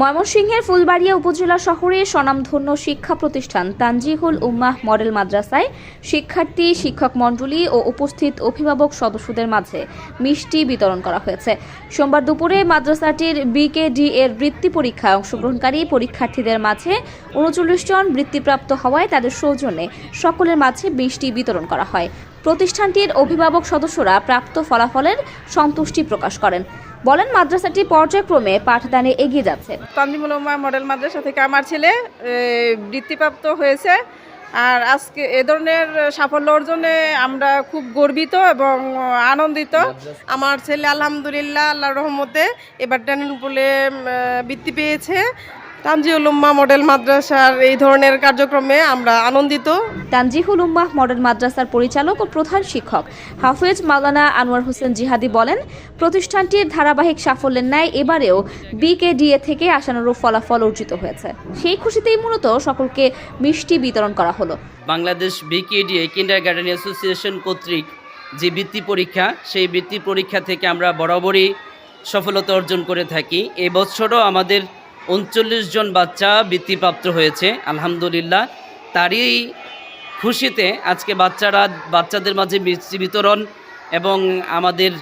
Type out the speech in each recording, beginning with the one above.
ময়মনসিংহের ফুলবাড়িয়া উপজেলা শহরে স্বনামধন্য শিক্ষা প্রতিষ্ঠান তানজিহুল উম্মাহ মডেল মাদ্রাসায় শিক্ষার্থী, শিক্ষক মণ্ডলী ও উপস্থিত অভিভাবক সদস্যদের মাঝে মিষ্টি বিতরণ করা হয়েছে। সোমবার দুপুরে মাদ্রাসাটির বিকেডি এর বৃত্তি পরীক্ষায় অংশগ্রহণকারী পরীক্ষার্থীদের মাঝে উনচল্লিশ জন বৃত্তিপ্রাপ্ত হওয়ায় তাদের সৌজন্যে সকলের মাঝে মিষ্টি বিতরণ করা হয়। প্রতিষ্ঠানটির অভিভাবক সদস্যরা প্রাপ্ত ফলাফলের সন্তুষ্টি প্রকাশ করেন। বলেন, মাদ্রাসাটি পর্যায়ক্রমে পাঠদানে এগিয়ে যাচ্ছে। তানজিমুল মডেল মাদ্রাসা থেকে আমার ছেলে বৃত্তিপ্রাপ্ত হয়েছে। আর আজকে এ ধরনের সাফল্য অর্জনে আমরা খুব গর্বিত এবং আনন্দিত। আমার ছেলে, আলহামদুলিল্লাহ আল্লাহ রহমতে এবার ড্যানুপুলে বৃত্তি পেয়েছে। তানজিউল উম্মাহ মডেল মাদ্রাসার এই ধরনের কার্যক্রমে আমরা আনন্দিত। তানজিহুল উম্মাহ মডেল মাদ্রাসার পরিচালক ও প্রধান শিক্ষক হাফেজ মাওলানা আনোয়ার হোসেন জিহাদি বলেন প্রতিষ্ঠানটির ধারাবাহিক সাফল্যের ন্যায় এবারেও বিকেডিএ থেকে আশানুরূপ ফলাফল অর্জিত হয়েছে। সেই খুশিতেই মূলত সকলকে মিষ্টি বিতরণ করা হলো। Bangladesh BKDA kindergarten association কর্তৃক যে বৃত্তি পরীক্ষা সেই বৃত্তি পরীক্ষা থেকে আমরা বরাবরই সফলতা অর্জন করে থাকি। এবছরও আমাদের উনচল্লিশ জন বাচ্চা বৃত্তিপ্রাপ্ত হয়েছে, আলহামদুলিল্লাহ। তারই খুশিতে আজকে বাচ্চারা, বাচ্চাদের মাঝে বিতরণ এবং আমাদের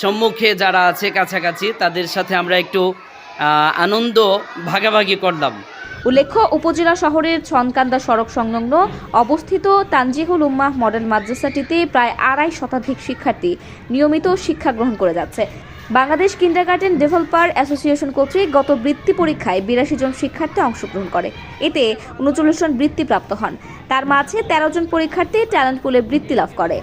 সম্মুখে যারা আছে কাছাকাছি, তাদের সাথে আমরা একটু আনন্দ ভাগাভাগি করলাম। উল্লেখ্য, উপজেলা শহরের ছনকান্দা সড়ক সংলগ্ন অবস্থিত তানজিহুল উম্মাহ মডেল মাদ্রাসাটিতে প্রায় আড়াই শতাধিক শিক্ষার্থী নিয়মিত শিক্ষা গ্রহণ করে যাচ্ছে। বাংলাদেশ কিন্ডারগার্টেন ডেভেলপার অ্যাসোসিয়েশন কর্তৃক গত বৃত্তি পরীক্ষায় বিরাশি জন শিক্ষার্থী অংশগ্রহণ করে। এতে উনচল্লিশ জন বৃত্তিপ্রাপ্ত হন। তার মাঝে তেরো জন পরীক্ষার্থী ট্যালেন্ট পুলে বৃত্তি লাভ করে।